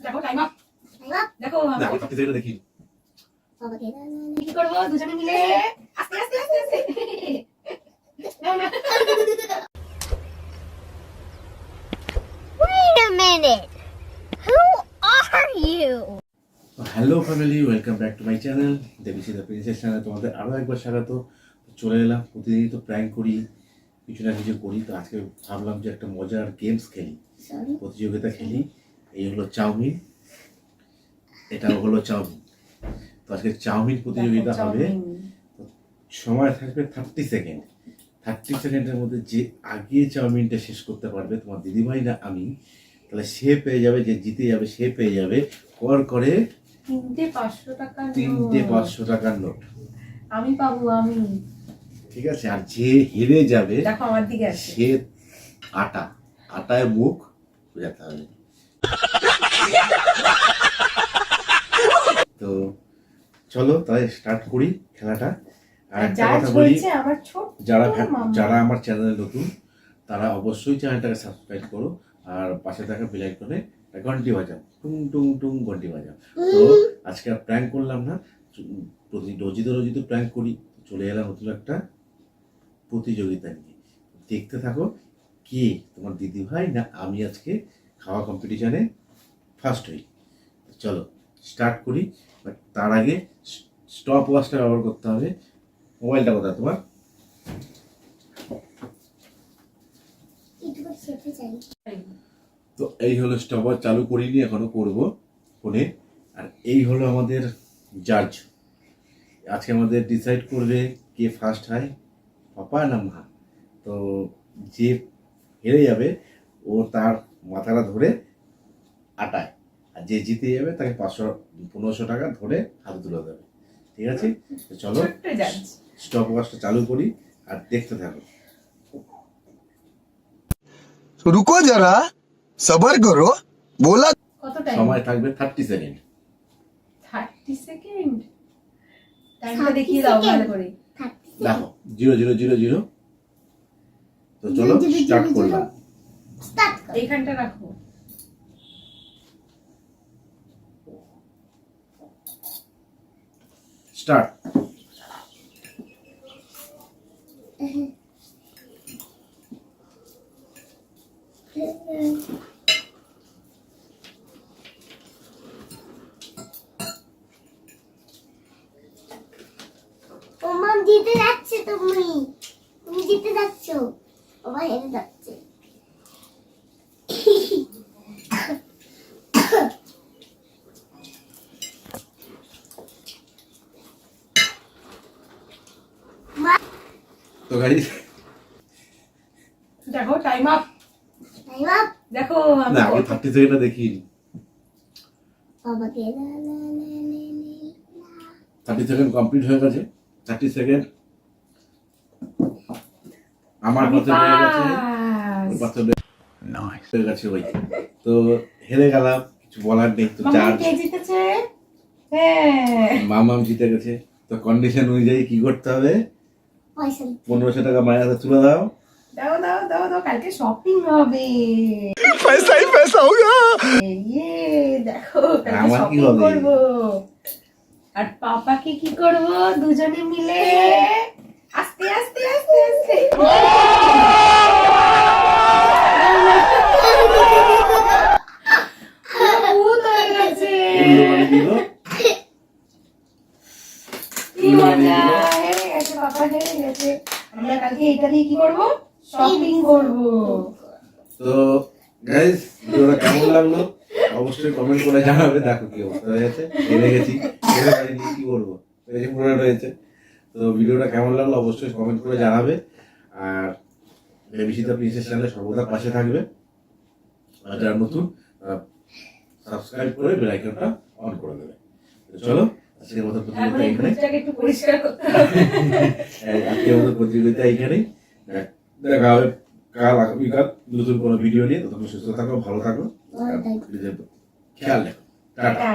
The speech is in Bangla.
দেখো টাইম আপ দেখো দেখি। বাবাকে কি করব? দুজনে মিলে আস্তে আস্তে আস্তে আস্তে। না, না। Wait a minute. Who are you? Hello family welcome back to my channel দেবিসি the princess channel তোমাদের আরও একবার স্বাগত। তো চলে এলাম প্রতিদিনই তো প্র্যাঙ্ক করি। কিছু না কিছু করি। তো আজকে ভাবলাম যে একটা মজার গেমস খেলি। প্রতিযোগিতা খেলি। এই হলো চাউমিন। এটা হলো চাউমিন। তো আজকে চাউমিন প্রতিযোগিতা হবে। সময় থাকবে থার্টি সেকেন্ড থার্টি সেকেন্ডের মধ্যে যে আগে চাউমিনটা শেষ করতে পারবে তোমার দিদিভাই না আমি তাহলে সে পেয়ে যাবে যে জিতে যাবে সে পেয়ে যাবে। কর করে তিনটে পাঁচশো টাকা তিনটে পাঁচশো টাকার নোট। আমি পাবো আমি। ঠিক আছে? আর যে হেরে যাবে দেখো আমার দিকে আছে সে আটা। আটায় মুখ বোঝাতে হবে। তো চলো তাহলে স্টার্ট করি খেলাটা। আর একটা কথা বলি যারা যারা আমার চ্যানেলে নতুন তারা অবশ্যই চ্যানেলটাকে সাবস্ক্রাইব করো আর পাশে থাকা বেল আইকনে ঘন্টি বাজাও। টুং টুং টুং ঘন্টি বাজাও। তো আজকে আর প্র্যাঙ্ক করলাম না। রোজিতে রোজিতে প্র্যাঙ্ক করি। চলে এলাম নতুন একটা প্রতিযোগিতা নিয়ে। দেখতে থাকো কে তোমার দিদি ভাই না আমি আজকে খাওয়া কম্পিটিশানে ফার্স্ট হই। চলো স্টার্ট করি বাট তার আগে স্টপ ওয়াচটা ব্যবহার করতে হবে। মোবাইলটা কোথায় তোমার? তো এই হলো স্টপার চালু করিনি, এখনও করব ফোনে। আর এই হলো আমাদের জাজ আজকে আমাদের ডিসাইড করবে কে ফার্স্ট হয়। পাপা না মা তো যে হেরে যাবে ও তার মাথাটা ধরে আটায়। আর যে জিতে যাবে তাকে পাঁচশো পনেরোশো টাকা ধরে হাত তুলে দেবে। ঠিক আছে? চলো স্টপ ওয়াচটা চালু করি আর দেখতে থাকো। রুকো যারা সবার করো বলা সময় থাকবে থার্টি সেকেন্ড থার্টি সেকেন্ড টাইমটা দাও ভালো করে। দেখো জিরো জিরো জিরো জিরো। তো চলো স্টার্ট করলাম। এইখানটা রাখো। স্টার্ট তোমার জিতে যাচ্ছে তুমি। তুমি জিতে যাচ্ছ। বাবা হেরে যাচ্ছে। তো গাড়ি দেখো টাইম আপ তাই বাপ দেখো না আমি দেখি বাবাকে লা লা লা লা লা থার্টি সেকেন্ড কমপ্লিট হয়ে গেছে। 30 সেকেন্ড আমার মতে হয়ে গেছে। নাইস হয়ে গেছে ওই। তো হেরে গেলাম কিছু বলার নেই তো চার জিতেছে? হ্যাঁ। মামাম জিতে গেছে। তো কন্ডিশন অনুযায়ী কি করতে হবে? পনেরোশো টাকা মায়ের হাতে তুলে দাও। দাও দাও দাও দাও কালকে শপিং হবে। পয়সাই পয়সা হোগা ইয়ে দেখো আমার কি হবে? আর পাপাকে কি করব? দুজনে মিলে আস্তে আস্তে আস্তে আস্তে। আমরা কালকে এটা দিয়ে কি করব? শপিং করব। তো গাইজ ভিডিওটা কেমন লাগল? অবশ্যই কমেন্ট করে জানাবে দেখো কি অবস্থা হয়ে গেছে। কি করব এই পুরো রয়েছে। তো ভিডিওটা কেমন লাগল অবশ্যই কমেন্ট করে জানাবে। আর বেবিসিতা প্রিন্সেস চ্যানেলে সর্বদা পাশে থাকবে। আর যারা নতুন সাবস্ক্রাইব করে বেল আইকনটা অন করে দেবে। তো চলো আজকের মতো প্রতিযোগিতা এখানে একটু পরিষ্কার করতে হবে। আজকের মতো প্রতিযোগিতা এইখানেই দেখা হবে কাল আগামীকাল। নতুন কোনো ভিডিও নিয়ে। ততক্ষণ সুস্থ থাকো ভালো থাকো। খেয়াল রাখো। টাটা।